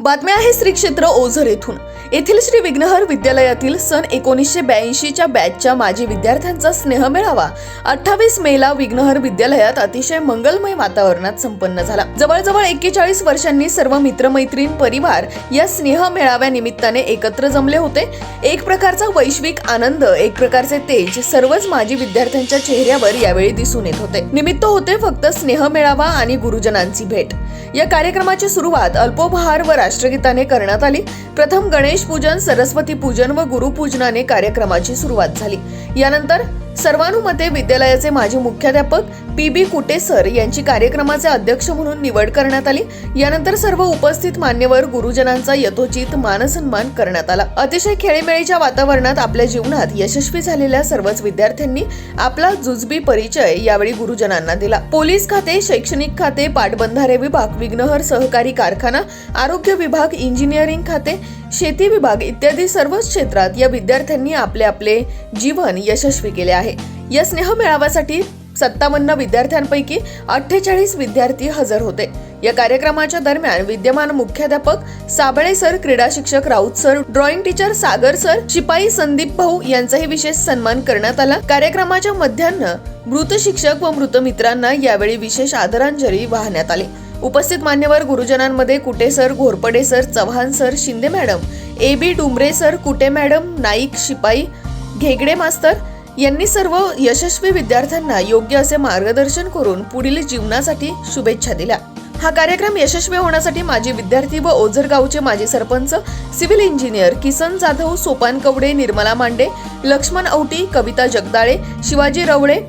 बातम्या आहे श्री क्षेत्र ओझर येथून. येथील श्री विघ्नहर विद्यालयातील सन एकोणीसशे ब्याऐंशीच्या बॅचच्या माजी विद्यार्थ्यांचा स्नेह मेळावा. अठ्ठावीस मेला विघ्नहर विद्यालयात अतिशय मंगलमय वातावरणात संपन्न झाला. जवळजवळ एक्केचाळीस वर्षांनी सर्व मित्रमैत्रीण परिवार या स्नेह मेळाव्या निमित्ताने एकत्र जमले होते. एक प्रकारचा वैश्विक आनंद एक प्रकारचे तेज सर्वच माजी विद्यार्थ्यांच्या चेहऱ्यावर यावेळी दिसून येत होते. निमित्त होते फक्त स्नेह मेळावा आणि गुरुजनांची भेट. या कार्यक्रमाची सुरुवात अल्पोपहार व राष्ट्रगीताने करण्यात आली. प्रथम गणेश पूजन सरस्वती पूजन व गुरुपूजनाने कार्यक्रमाची सुरुवात झाली. यानंतर सर्वानुमते विद्यालयाचे माजी मुख्याध्यापक पी बी कुटे सर यांची कार्यक्रमाचे अध्यक्ष म्हणून निवड करण्यात आली. यानंतर सर्व उपस्थित मान्यवर गुरुजनांचा यथोचित मानसन्मान करण्यात आला. अतिशय खेळीमेळीच्या वातावरणात आपल्या जीवनात यशस्वी झालेल्या सर्वच विद्यार्थ्यांनी आपला जुजबी परिचय यावेळी गुरुजनांना दिला. पोलीस खाते शैक्षणिक खाते पाटबंधारे विभाग विघ्नहर सहकारी कारखाना आरोग्य विभाग इंजिनिअरिंग खाते शेती विभाग इत्यादी सर्वच क्षेत्रात या विद्यार्थ्यांनी आपले आपले जीवन यशस्वी केले आहे. या स्नेह मेळाव्यासाठी सत्तावन्न विद्यार्थ्यांपैकी अठ्ठेचाळीस विद्यार्थी हजर होते. या कार्यक्रमाच्या दरम्यान विद्यमान मुख्याध्यापक साबळे सर क्रीडा शिक्षक Raut sir drawing teacher Sagar sir शिपाई संदीप भाऊ यांचाही विशेष सन्मान करण्यात आला. कार्यक्रमाच्या मध्यान्न मृत शिक्षक व मृत मित्रांना यावेळी विशेष आदरांजली वाहण्यात आली. उपस्थित मान्यवर गुरुजनांमध्ये Kute sir Ghorpade sir Chavan sir Shinde madam A B Dumre sir Kute madam Naik शिपाई घेगडे मास्तर यांनी सर्व यशस्वी विद्यार्थ्यांना योग्य असे मार्गदर्शन करून पुढील जीवनासाठी शुभेच्छा दिल्या. हा कार्यक्रम यशस्वी होण्यासाठी माजी विद्यार्थी व ओझर गावचे माजी सरपंच सिव्हिल इंजिनियर किसन जाधव सोपान कवडे निर्मला मांडे लक्ष्मण औटी कविता जगदाळे शिवाजी रवळे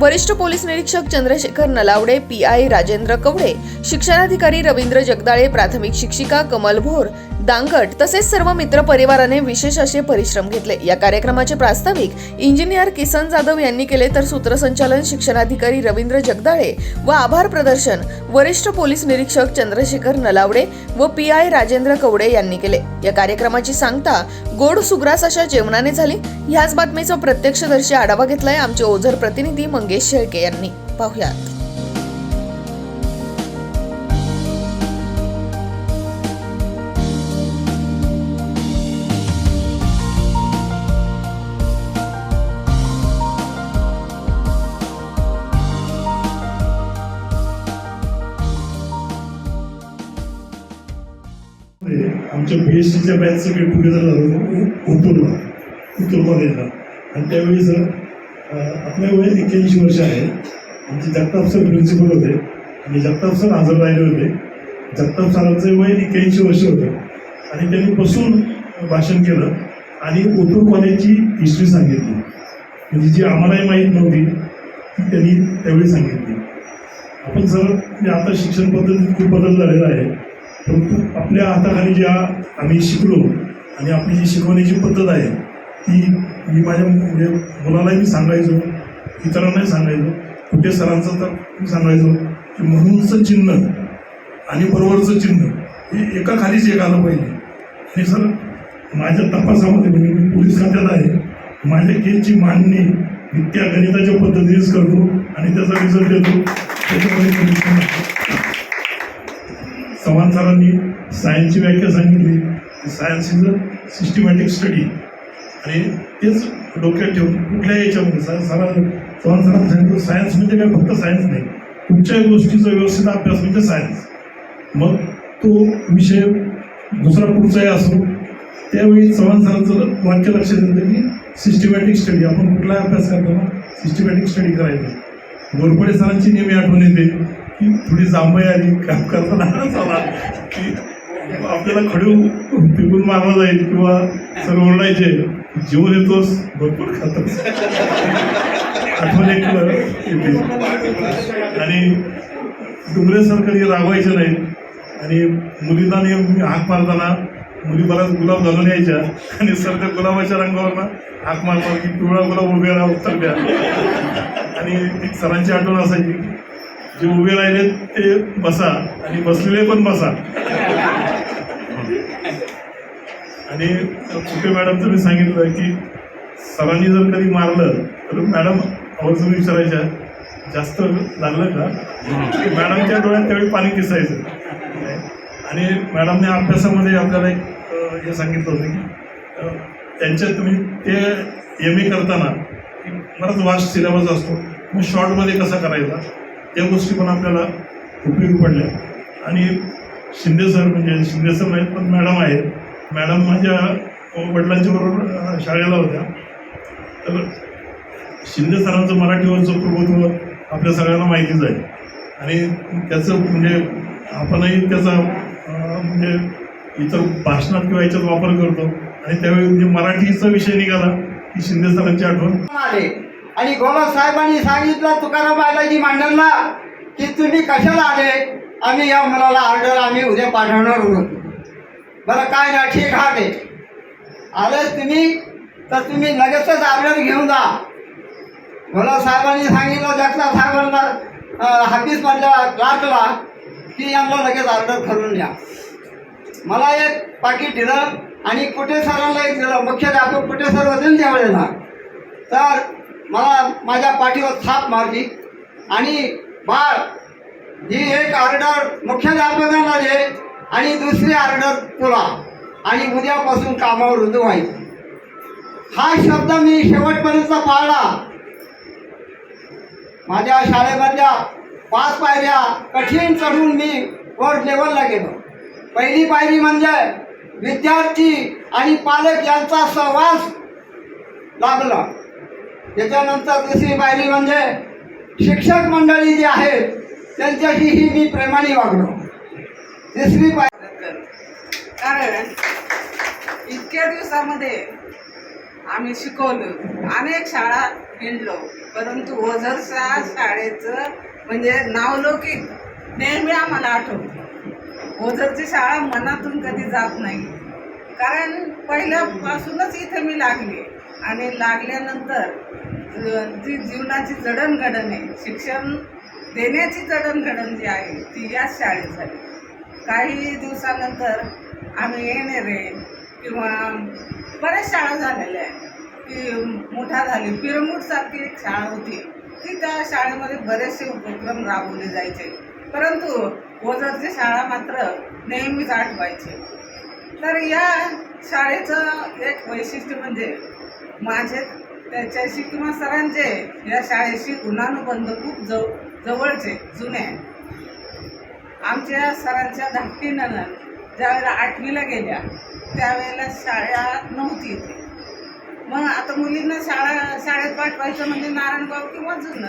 वरिष्ठ पोलीस निरीक्षक चंद्रशेखर नलावडे पी आय राजेंद्र कवडे शिक्षणाधिकारी रवींद्र जगदाळे प्राथमिक शिक्षिका कमल भोर दांगट तसेच सर्व मित्र परिवाराने विशेष असे परिश्रम घेतले. या कार्यक्रमाचे प्रास्ताविक इंजिनियर किसन जाधव यांनी केले तर सूत्रसंचालन शिक्षणाधिकारी रवींद्र जगदाळे व आभार प्रदर्शन वरिष्ठ पोलीस निरीक्षक चंद्रशेखर नलावडे व पी आय राजेंद्र कवडे यांनी केले. या कार्यक्रमाची सांगता गोड सुग्रास अशा जेवणाने झाली. ह्याच बातमीचा प्रत्यक्षदर्शी आढावा घेतलाय आमचे ओझर प्रतिनिधी मंगेश शेळके यांनी. पाहुयात. आमच्या बी एस सीच्या बॅचचं गेट टुगेदर झालं होतं उतुरला उतुरला कॉलेजला आणि त्यावेळी सर आपले वय एक्क्याऐंशी वर्ष आहे. आमचे जगताप सर प्रिन्सिपल होते. आणि जगताप सर हजर राहिले होते. जगताप सरांचं वय एक्क्याऐंशी वर्ष होतं. आणि त्यांनी बसून भाषण केलं आणि ओटो कॉलेजची हिस्ट्री सांगितली. म्हणजे जी आम्हालाही माहीत नव्हती ती त्यांनी त्यावेळी सांगितली. आपण सर म्हणजे आता शिक्षण पद्धतीत खूप बदल झालेला आहे. परंतु आपल्या हाताखाली ज्या आम्ही शिकलो आणि आपली जी शिकवण्याची पद्धत आहे ती मी माझ्या म्हणजे मुलालाही मी सांगायचो इतरांनाही सांगायचो कुठे सरांचं तर मी सांगायचो की म्हणूनचं चिन्ह आणि बरोबरचं चिन्ह हे एका खालीच एक आलं पाहिजे. आणि सर माझ्या तपासामध्ये म्हणजे मी पोलीस खात्यात आहे माझ्या केसची मांडणी मी त्या गणिताच्या पद्धतीनेच करतो आणि त्याचा रिझल्ट देतो. त्याच्यामध्ये चव्हाण सरांनी सायन्सची व्याख्या सांगितली. Science is a systematic study आणि तेच डोक्यात ठेवून कुठल्या याच्यामध्ये सर सरा चव्हाण सरांनी सांगितलं सायन्स म्हणजे काय? फक्त सायन्स नाही. कुठच्याही गोष्टीचा व्यवस्थित अभ्यास म्हणजे सायन्स मग तो विषय दुसरा पुढचाही असो त्यावेळी चव्हाण सरांचं वाक्य लक्षात येतं की सिस्टमॅटिक स्टडी आपण कुठलाही अभ्यास करताना सिस्टमॅटिक स्टडी करायचं. गोरपडे सरांची नेहमी आठवण येते की थोडी जांभई आली काम करताना चला की आपल्याला खडू पिकून मारला जाईल किंवा सर ओरडायचे. जीवन येतोस भरपूर खातोस आठवण एक आणि डुंगरे रागवायचं नाही. आणि मुलींना नेहमी हाक मारताना मुली बराच गुलाब घालून यायच्या. आणि सर त्या गुलाबाच्या रंगावरनं हाक मारतात की पिवळा गुलाब उभे राहा उत्तर द्या. आणि एक सरांची आठवण असायची जे उभे राहिले ते बसा आणि बसलेले पण बसा. आणि कुठे मॅडमचं मी सांगितलं की सरांनी जर कधी मारलं तर मॅडम आवर्जून विचारायच्या जास्त लागलं का? मॅडमच्या डोळ्यात त्यावेळी पाणी दिसायचं आणि मॅडमने अभ्यासामध्ये आपल्याला एक हे सांगितलं होतं की त्यांच्या तुम्ही ते एम ए करताना की बराच वास्ट सिलेबस असतो. मग शॉर्टमध्ये कसा करायचा? त्या गोष्टी पण आपल्याला उपयोगी पडल्या. आणि शिंदे सर म्हणजे शिंदे सर नाहीत पण मॅडम आहेत. मॅडम माझ्या वडिलांच्या बरोबर शाळेला होत्या. तर शिंदे सरांचं मराठीवरचं प्रभुत्व आपल्या सगळ्यांना माहितीच आहे. आणि त्याचं म्हणजे आपणही त्याचा म्हणजे इतर भाषणात किंवा याच्यात वापर करतो. आणि त्यावेळी म्हणजे मराठीचा विषय निघाला की शिंदे सरांची आठवण. आले. आणि गोलक साहेबांनी सांगितलं तुकाराम बायलाजी मांडलला की तुम्ही कशाला आले? आम्ही या मुलाला ऑर्डर आम्ही उद्या पाठवणार होतो बरं काय ना ठीक हा ते आलेच तुम्ही तर तुम्ही लगेचच ऑर्डर घेऊन जा. गोलक साहेबांनी सांगितलं जगता साहेबांना हाफिसमधल्या क्लासला की यांना लगेच ऑर्डर करून द्या. मला एक पाकिट दिलं आणि कुठे सरांना एक दिलं. मुख्याध्यापक कुठे सर होते ना त्यावेळेला. तर मला माझ्या पाठीवर थाप मारली आणि बाळ ही एक ऑर्डर मुख्याध्यापकांना दे आणि दुसरी ऑर्डर तुला. आणि उद्यापासून कामावर रुजू व्हायचं हा शब्द मी शेवटपर्यंत पाळला. माझ्या शाळेमधल्या पाच पायऱ्या कठीण चढून मी वर लेवलला गेलो. पहिली पायरी म्हणजे विद्यार्थी आणि पालक यांचा सहवास लागला त्याच्यानंतर दुसरी पायरी म्हणजे शिक्षक मंडळी जी आहेत त्यांच्याशीही मी प्रेमाने वागलो. दिसली पाहिजे कारण इतक्या दिवसामध्ये आम्ही शिकवलं. अनेक शाळा हिंडलो परंतु ओझरच्या शाळेचं म्हणजे नावलौकिक नेहमी आम्हाला आठवतो. ओझरची शाळा मनातून कधी जात नाही. कारण पहिल्यापासूनच इथे मी लागले. आणि लागल्यानंतर जी जीवनाची जडणघडण आहे शिक्षण देण्याची जडणघडण जी आहे ती याच शाळेत झाली. काही दिवसानंतर आम्ही येणेरे किंवा बऱ्याच शाळा झालेल्या आहेत. की मोठा झाली. पिरमुटसारखी एक शाळा होती. ती त्या शाळेमध्ये बरेचसे उपक्रम राबवले जायचे. परंतु ओझरची शाळा मात्र नेहमीच आठवायचे. तर या शाळेचं एक वैशिष्ट्य म्हणजे माझे त्याच्याशी किंवा सरांचे या शाळेशी गुणानुबंध खूप जव जवळचे जुने आमच्या सरांच्या धाकटीनं ज्यावेळेला आठवीला गेल्या त्यावेळेला शाळा नव्हती इथे. मग आता मुलींना शाळा शाळेत पाठवायचं म्हणजे नारायणगाव किंवा जुनं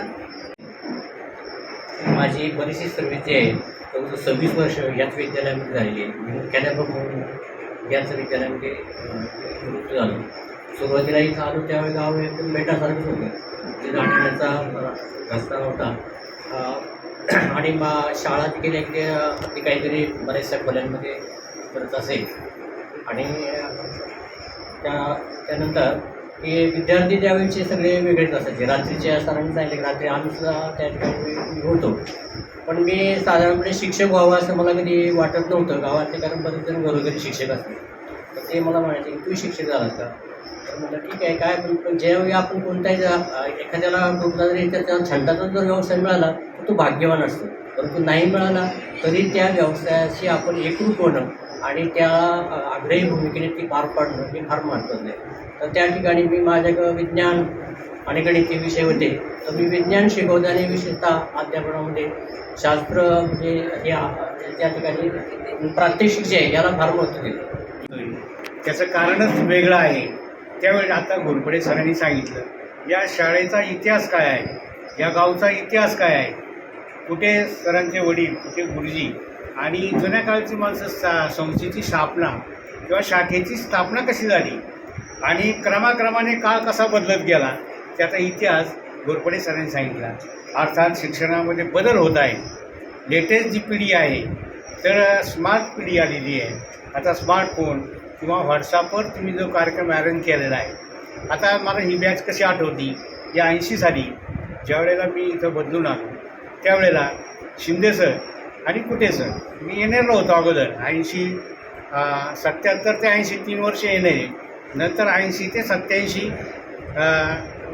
माझी बरीचशी समिती जी आहे. जवळजवळ सव्वीस वर्ष याच विद्यालयामध्ये झालेली आहे. मी मुख्याध्यापक म्हणून याच विद्यालयामध्ये अं, निवृत्त झालो. सुरुवातीला इथं आलो त्यावेळी गाव एकदम बेटासारखंच होतं. ते जाण्याचा रस्ता होता आणि मा शाळा देखील एक ती काहीतरी बऱ्याचशा खोल्यांमध्ये करत असेल. आणि त्या त्यानंतर हे विद्यार्थी त्यावेळेचे सगळे वेगळेच असायचे रात्रीचे सरांनी सांगितले रात्री आम्ही सुद्धा त्या ठिकाणी होतो. पण मी साधारणपणे शिक्षक व्हावं असं मला कधी वाटत नव्हतं. गावातले कारण बरेच जण घरोघरी शिक्षक असतात. तर ते मला म्हणायचे की तू शिक्षक झालास का? तर म्हटलं ठीक आहे काय पण ज्यावेळी आपण कोणत्याही एखाद्याला कुठला जरी त्याचा छंदाचा जर व्यवसाय मिळाला तो भाग्यवान असतो. परंतु नाही मिळाला तरी त्या व्यवसायाशी आपण एकरूप होणं आणि त्या आग्रही भूमिकेने ती पार पाडणं हे फार महत्त्वाचं आहे. तर त्या ठिकाणी मी माझ्याकडं विज्ञान आणि गणित हे विषय होते. तर मी विज्ञान शिकवताना विशेषतः अध्यापनामध्ये शास्त्र म्हणजे हे त्या ठिकाणी प्रात्यक्षिक जे आहे याला फार महत्त्व दिलं. त्याचं कारणच वेगळं आहे. त्यावेळी आता घोरपडे सरांनी सांगितलं या शाळेचा इतिहास काय आहे? या गावचा इतिहास काय आहे? कुठे सरांचे वडील कुठे गुरुजी आणि जुन्या काळची माणसं सा संस्थेची स्थापना किंवा शाखेची स्थापना कशी झाली? आणि क्रमाक्रमाने काळ कसा बदलत गेला? त्याचा इतिहास घोरपडे सरांनी सांगितला. अर्थात शिक्षणामध्ये बदल होत आहे. लेटेस्ट जी पिढी आहे तर स्मार्ट पिढी आलेली आहे. आता स्मार्टफोन किंवा व्हॉट्सअपवर तुम्ही जो कार्यक्रम अरेंज केलेला आहे आता मला ही बॅच कशी आठवती? या ऐंशी साली ज्यावेळेला मी इथं बदलून आलो. त्यावेळेला शिंदे सर आणि कुठे सर? मी येणार होतो अगोदर. ऐंशी सत्याहत्तर ते ऐंशी तीन वर्ष येणे. नंतर ऐंशी ते सत्याऐंशी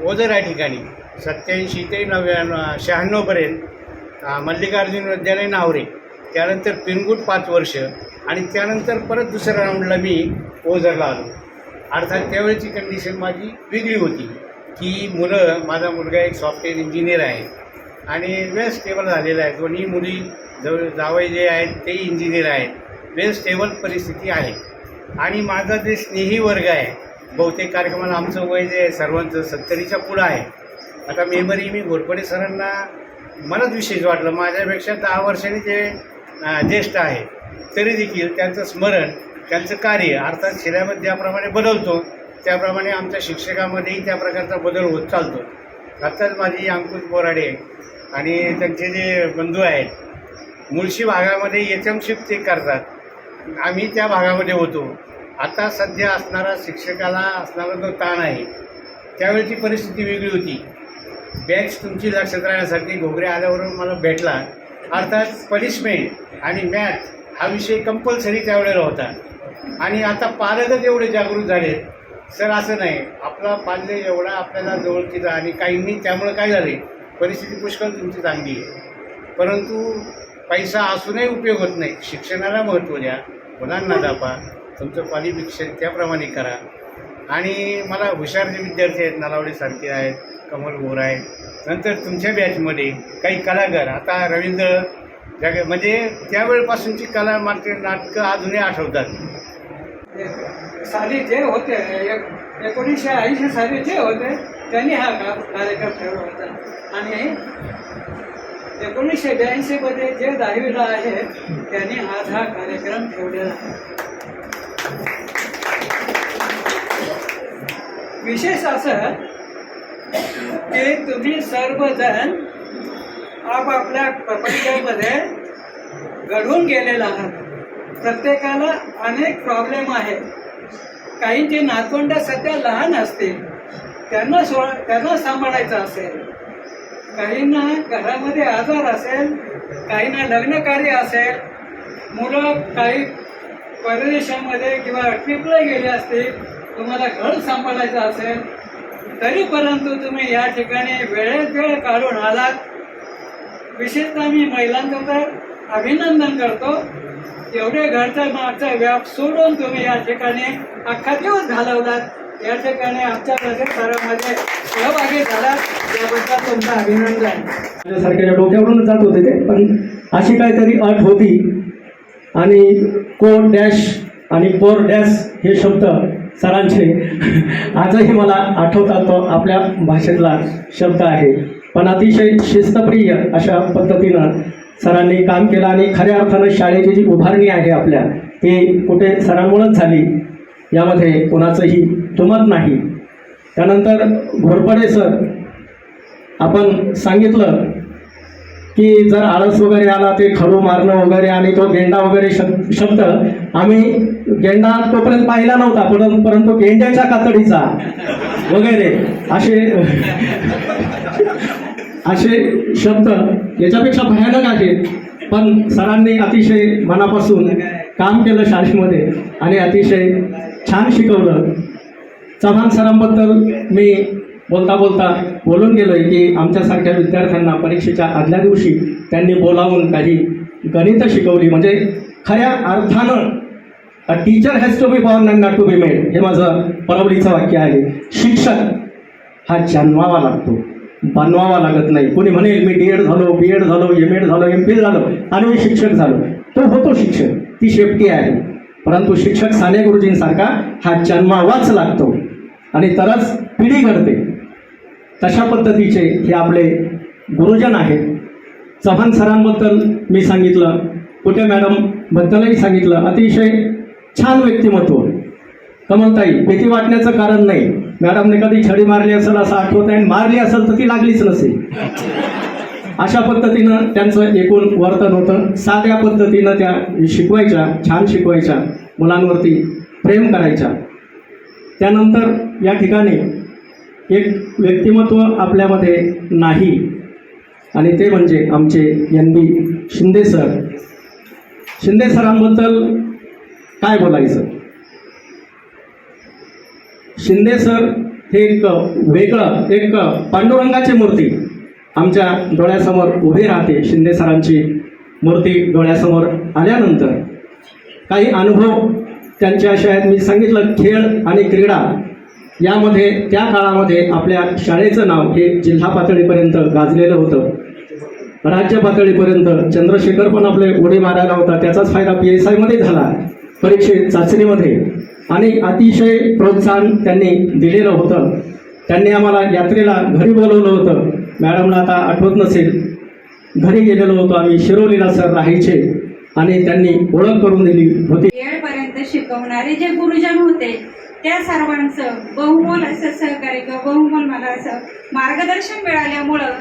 ओझर या ठिकाणी. सत्याऐंशी ते नव्याण्णव शहाण्णवपर्यंत मल्लिकार्जुन विद्यालय नावरे. त्यानंतर पिनगुट पाच वर्ष आणि त्यानंतर परत दुसऱ्या राऊंडला मी ओझरला आलो. अर्थात त्यावेळेची कंडिशन माझी वेगळी होती. की मुलं माझा मुलगा एक सॉफ्टवेअर इंजिनियर आहे. आणि वेल स्टेबल झालेलं आहे. दोन्ही मुली जवळ जावई जे आहेत तेही इंजिनियर आहेत. वेल स्टेबल परिस्थिती आहे. आणि माझा जे स्नेही वर्ग आहे बहुतेक कार्यक्रमाला आमचं वय जे आहे सर्वांचं सत्तरीच्या पुढं आहे. आता मेमरी मी घोरपडे सरांना मलाच विशेष वाटलं. माझ्यापेक्षा दहा वर्षांनी जे ज्येष्ठ आहे तरी देखील त्यांचं स्मरण त्यांचं कार्य अर्थात शिऱ्यामध्ये ज्याप्रमाणे बदलतो त्याप्रमाणे आमच्या शिक्षकामध्येही त्या प्रकारचा बदल होत चालतो. आत्ताच माझी अंकुश बोराडे आणि त्यांचे जे बंधू आहेत मुळशी भागामध्ये एच एम शिफ्ट ते करतात. आम्ही त्या भागामध्ये होतो. आता सध्या असणारा शिक्षकाला असणारा जो ताण आहे त्यावेळेची परिस्थिती वेगळी होती. बॅच तुमची लक्षात राहण्यासाठी घोगरे आल्यावरून मला भेटला. अर्थात पनिशमेंट आणि मॅथ हा विषय कंपल्सरी त्यावेळेला होता. आणि आता पालकच एवढे जागृत झाले सर असं नाही. आपला पाल्य एवढा आपल्याला जवळकीचा आणि काहींनी त्यामुळं काय झाले परिस्थिती पुष्कळ तुमची चांगली आहे. परंतु पैसा असूनही उपयोग होत नाही. शिक्षणाला महत्त्व द्या मुलांना दापा तुमचं क्वालिफिकेशन त्याप्रमाणे करा. आणि मला हुशार जे विद्यार्थी आहेत नलावडेसारखे आहेत कमल गोर आहेत नंतर तुमच्या बॅचमध्ये काही कलाकार आता रवींद्र जग म्हणजे त्यावेळेपासूनची कला मात्र नाटकं अजूनही आठवतात. साली जे होते एक एकोणीसशे ऐंशी साली जे होते त्यांनी हा का कार्यक्रम ठेवला होता. आणि एकोणीसशे ब्याऐंशी मध्ये जे दहावीला आहेत त्यांनी आज हा कार्यक्रम ठेवलेला आहे. विशेष असं की तुम्ही सर्वजण आपापल्या प्रपंचामध्ये घडून गेलेला आहात. प्रत्येकाला अनेक प्रॉब्लेम आहेत. काहींची नातवंड सध्या लहान असतील. त्यांना सो त्यांना सांभाळायचं असेल काहींना घरामध्ये आजार असेल काहींना लग्नकार्य असेल मुलं काही परदेशामध्ये किंवा ट्रिपला गेले असतील तुम्हाला घर सांभाळायचं असेल तरी परंतु तुम्ही या ठिकाणी वेळेत वेळ काढून आलात. विशेषतः मी महिलांचं तर अभिनंदन करतो. एवढे घरचा मागचा व्याप सोडून तुम्ही या ठिकाणी अख्खा दिवस घालवलात. या ठिकाणी आमच्या प्रशिक्षणामध्ये सहभागी झाला याबद्दल तुमचं अभिनंदन. माझ्यासारख्याच्या डोक्यावरून जात होते ते पण अशी काहीतरी अट होती. आणि को डॅश आणि पोर डॅश हे शब्द सरांचे आजही मला आठवतात तो आपल्या भाषेतला शब्द आहे. पण अतिशय शिस्तप्रिय अशा पद्धतीनं सरांनी काम केलं आणि खऱ्या अर्थानं शाळेची जी उभारणी आहे आपल्या ती कुठे सरांमुळेच झाली यामध्ये कोणाचंही जमत नाही. त्यानंतर घोरपडे सर आपण सांगितलं की जर आळस वगैरे आला ते खरू मारणं वगैरे आणि तो गेंडा वगैरे शब्द आम्ही गेंडा तोपर्यंत पाहिला नव्हता परंतु परंतु गेंड्याच्या कातडीचा वगैरे असे असे शब्द याच्यापेक्षा भयानक आहेत. पण सरांनी अतिशय मनापासून काम केलं शाळेमध्ये आणि अतिशय छान शिकवलं. चव्हाण सरांबद्दल मी बोलता बोलता बोलून गेलो आहे की आमच्यासारख्या विद्यार्थ्यांना परीक्षेच्या आदल्या दिवशी त्यांनी बोलावून काही गणितं शिकवली. म्हणजे खऱ्या अर्थानं a teacher has to be born and not to be made हे माझं परवडीचं वाक्य आहे. शिक्षक हा जन्मावा लागतो. बनवावा लागत नाही. कोणी म्हणेल मी डी एड झालो बी एड झालो एम एड झालो एम पी झालो आणि मी शिक्षक झालो. तो होतो शिक्षक. ती शेपटी आहे. परंतु शिक्षक साने गुरुजींसारखा हा जन्मावाच लागतो. आणि तरच पिढी घडते. तशा पद्धतीचे हे आपले गुरुजन आहेत. चव्हाण सरांबद्दल मी सांगितलं कुठे मॅडमबद्दलही सांगितलं. अतिशय छान व्यक्तिमत्व. कमलताई भीती वाटण्याचं कारण नाही. मॅडमने कधी छडी मारली असेल असं आठवत आहे आणि मारली असेल तर ती लागलीच नसेल. अशा पद्धतीनं त्यांचं एकूण वर्तन होतं. साध्या पद्धतीनं त्या शिकवायच्या छान शिकवायच्या. मुलांवरती प्रेम करायच्या. त्यानंतर या ठिकाणी एक व्यक्तिमत्व आपल्यामध्ये नाही. आणि ते म्हणजे आमचे N B Shinde sir. Shinde सरांबद्दल काय बोलायचं? शिंदे सर हे एक वेगळं एक पांडुरंगाची मूर्ती आमच्या डोळ्यासमोर उभे राहते. शिंदे सरांची मूर्ती डोळ्यासमोर आल्यानंतर काही अनुभव त्यांच्या शाळेत आहेत मी सांगितलं खेळ आणि क्रीडा यामध्ये त्या काळामध्ये आपल्या शाळेचं नाव हे जिल्हा पातळीपर्यंत गाजलेलं होतं. राज्य पातळीपर्यंत चंद्रशेखर पण आपले उडी मारायला होता त्याचाच फायदा पी एस आयमध्ये झाला. परीक्षेत चाचणीमध्ये आणि अतिशय प्रोत्साहन त्यांनी दिलेलं होतं. त्यांनी आम्हाला यात्रेला घरी बोलवलं होतं. मॅडमला आता आठवत नसेल. घरी गेलेलो होतो आम्ही शिरोलीला सर राहायचे. आणि त्यांनी ओळख करून दिली होती. येळपर्यंत शिकवणारे जे गुरुजन होते त्या सर्वांचं बहुमोल असं सहकार्य किंवा बहुमोल मला असं मार्गदर्शन मिळाल्यामुळं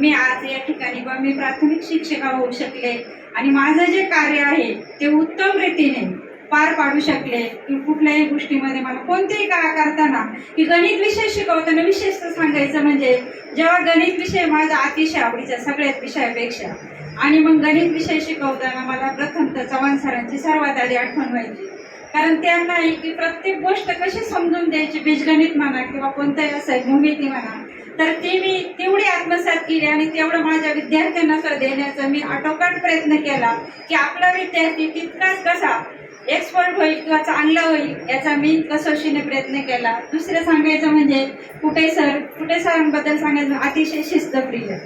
मी आज या ठिकाणी बा मी प्राथमिक शिक्षिका होऊ शकले आणि माझं जे कार्य आहे ते उत्तम रीतीने पार पाडू शकले. की कुठल्याही गोष्टीमध्ये मला कोणतेही का करताना की गणित विषय शिकवताना विशेषतः सांगायचं म्हणजे जेव्हा गणित विषय माझा अतिशय आवडीचा सगळ्याच विषयापेक्षा आणि मग गणित विषय शिकवताना मला प्रथमतः चव्हाण सरांची सर्वात आधी आठवण व्हायची. कारण त्यांना आहे की प्रत्येक गोष्ट कशी समजून द्यायची बीजगणित म्हणा किंवा कोणतंही असं भूमिती म्हणा तर ती मी तेवढी आत्मसात केली आणि तेवढं माझ्या विद्यार्थ्यांना तर देण्याचा मी आटोकाट प्रयत्न केला की आपला विद्यार्थी तितकाच कसा एक्सपर्ट होईल किंवा चांगला होईल याचा मी कसोशीने प्रयत्न केला. दुसरं सांगायचं म्हणजे कुठे सर कुठे सरांबद्दल सांगायचं? अतिशय शिस्तप्रिय.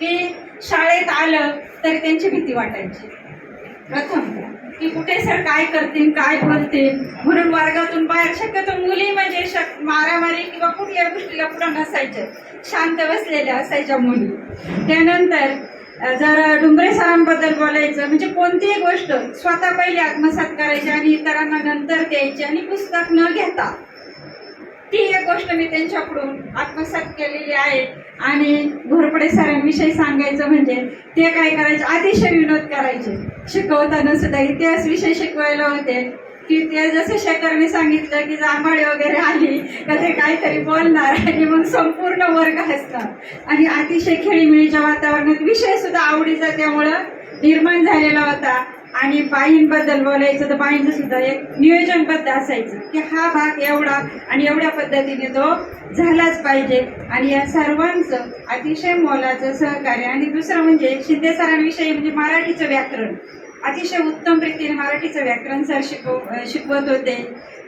की शाळेत आलं तरी त्यांची भीती वाटायची. प्रथम की कुठे सर काय करतील काय बोलतील? म्हणून वर्गातून बाहेर शक्यतो मुली म्हणजे शक मारामारी किंवा कुठल्या गोष्टीला पुढं नसायच्या शांत बसलेल्या असायच्या मुली. त्यानंतर जर डुंबरे सरांबद्दल बोलायचं म्हणजे कोणतीही गोष्ट स्वतः पहिले आत्मसात करायची आणि इतरांना नंतर द्यायची आणि पुस्तक न घेता ती एक गोष्ट मी त्यांच्याकडून आत्मसात केलेली आहे. आणि घोरपडे सरांविषयी सांगायचं म्हणजे ते काय करायचे? अतिशय विनोद करायचे. शिकवताना सुद्धा इतिहास विषय शिकवायला होते. की ते जसं शेखरने सांगितलं की जांभाळे वगैरे आली का ते काहीतरी बोलणार आणि मग संपूर्ण वर्ग हसतात. आणि अतिशय खेळीमेळीच्या वातावरणात विषय सुद्धा आवडीचा त्यामुळं निर्माण झालेला होता. आणि बाईंबद्दल बोलायचं तर बाईंचं सुद्धा एक नियोजनबद्ध असायचं की हा भाग एवढा आणि एवढ्या पद्धतीने तो झालाच पाहिजे. आणि या सर्वांचं अतिशय मोलाचं सहकार्य आणि दुसरं म्हणजे शिंदे सरांविषयी म्हणजे मराठीचं व्याकरण. अतिशय उत्तम रीतीने मराठीचं व्याकरण सर शिकव शिकवत होते.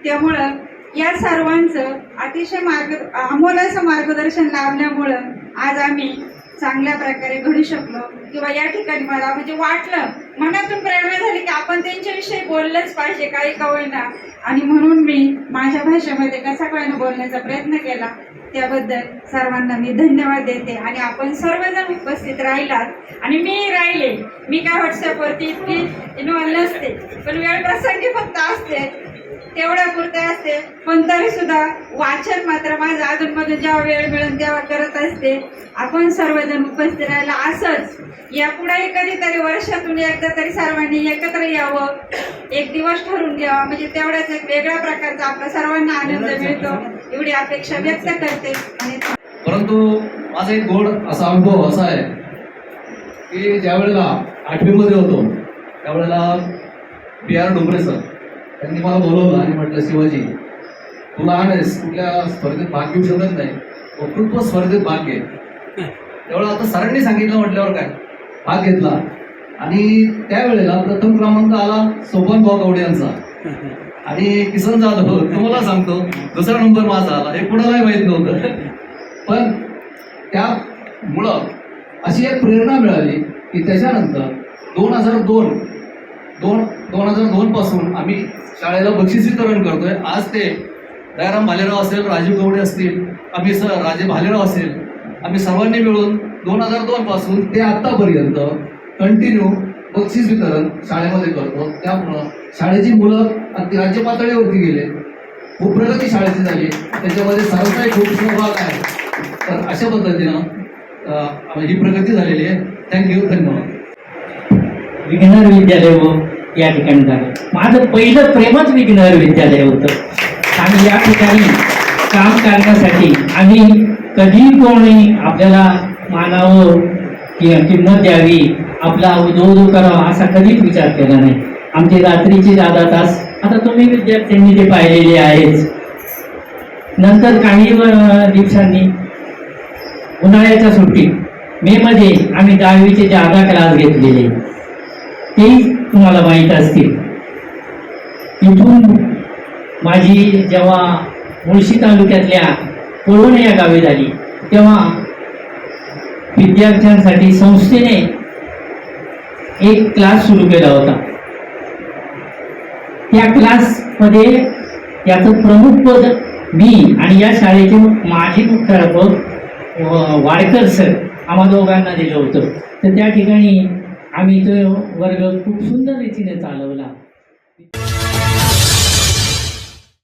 त्यामुळं या सर्वांचं अतिशय मार्ग अमोलाचं मार्गदर्शन लाभल्यामुळं आज आम्ही चांगल्या प्रकारे घडू शकलो किंवा या ठिकाणी मला म्हणजे वाटलं मनातून प्रेरणा झाली की आपण त्यांच्याविषयी बोललंच पाहिजे काही कवयना आणि म्हणून मी माझ्या भाषेमध्ये कसा कळणं बोलण्याचा प्रयत्न केला त्याबद्दल सर्वांना मी धन्यवाद देते. आणि आपण सर्वजण उपस्थित राहिलात. आणि मी राहिले. मी काय व्हॉट्सअपवरती इतकी इन्व्हॉल्व नसते. पण वेळ प्रसंगी फक्त असते. तेवढ्या पुरते असते. पण तरी सुद्धा वाचन मात्र माझं अधूनमधून जेव्हा वेळ मिळून तेव्हा करत असते. आपण सर्वजण उपस्थित राहिला असंच. यापुढेही कधीतरी वर्षातून एकदा तरी सर्वांनी एकत्र यावं. एक दिवस ठरवून घ्यावा. म्हणजे तेवढाच एक वेगळ्या प्रकारचा आपला सर्वांना आनंद मिळतो. एवढी अपेक्षा व्यक्त करते. आणि परंतु माझा एक गोड असा अनुभव असा आहे की ज्या वेळेला आठवीमध्ये होतो त्यावेळेला पी आर डोंगरे सर त्यांनी मला बोलवलं आणि म्हटलं शिवाजी तुला लहान आहेस कुठल्या स्पर्धेत भाग घेऊ शकत नाही. वक्तृत्व स्पर्धेत भाग घे. त्यावेळेला आता सरांनी सांगितलं म्हटल्यावर काय? भाग घेतला. आणि त्यावेळेला प्रथम क्रमांक आला सोपान भाऊ गावडे यांचा. आणि किसन जाधव तुम्हाला सांगतो दुसरा नंबर माझा आला. हे कुणालाही माहीत नव्हतं. पण त्यामुळं अशी एक प्रेरणा मिळाली की त्याच्यानंतर दोन हजार दोन दोन दोन हजार दोन पासून आम्ही शाळेला बक्षीस वितरण करतोय. आज ते दयाराम भालेराव असेल राजीव गवडे असतील आम्ही सर राजे भालेराव असेल आम्ही सर्वांनी मिळून दोन हजार दोन पासून ते आत्तापर्यंत कंटिन्यू बक्षीस वितरण शाळेमध्ये करतो. त्यामुळं शाळेची मुलं अगदी राज्य पातळीवरती गेले. खूप प्रगती शाळेची झाली. त्याच्यामध्ये सरांचाही खूप सहभाग आहे. तर अशा पद्धतीनं ही प्रगती झालेली आहे. थँक्यू धन्यवाद. विघ्नर विद्यालय व या ठिकाणी झालं. माझं पहिलं प्रेमच विघ्नहर विद्यालय होतं. आणि या ठिकाणी काम करण्यासाठी आम्ही कधी कोणी आपल्याला मानावं किंमत द्यावी आपला उदो करावा असा कधीच विचार केला नाही. आमची रात्रीची दादा तास आता तुम्ही विद्यार्थ्यांनी ते पाहिलेले आहेच नंतर काही दिवसांनी उन्हाळ्याच्या सुट्टी मे मध्ये आम्ही दहावीचे जादा क्लास घेतलेले. ते तुम्हाला माहीत असतील. इथून माझी जेव्हा मुळशी तालुक्यातल्या कोळवण या गावी झाली तेव्हा विद्यार्थ्यांसाठी संस्थेने एक क्लास सुरू केला होता. त्या क्लासमध्ये याचं प्रमुख पद मी आणि या शाळेचे माजी मुख्याध्यापक वाडकर सर आम्हा दोघांना दिलं होतं. तर त्या ठिकाणी आम्ही तो वर्ग खूप सुंदर रीतीने चालवला.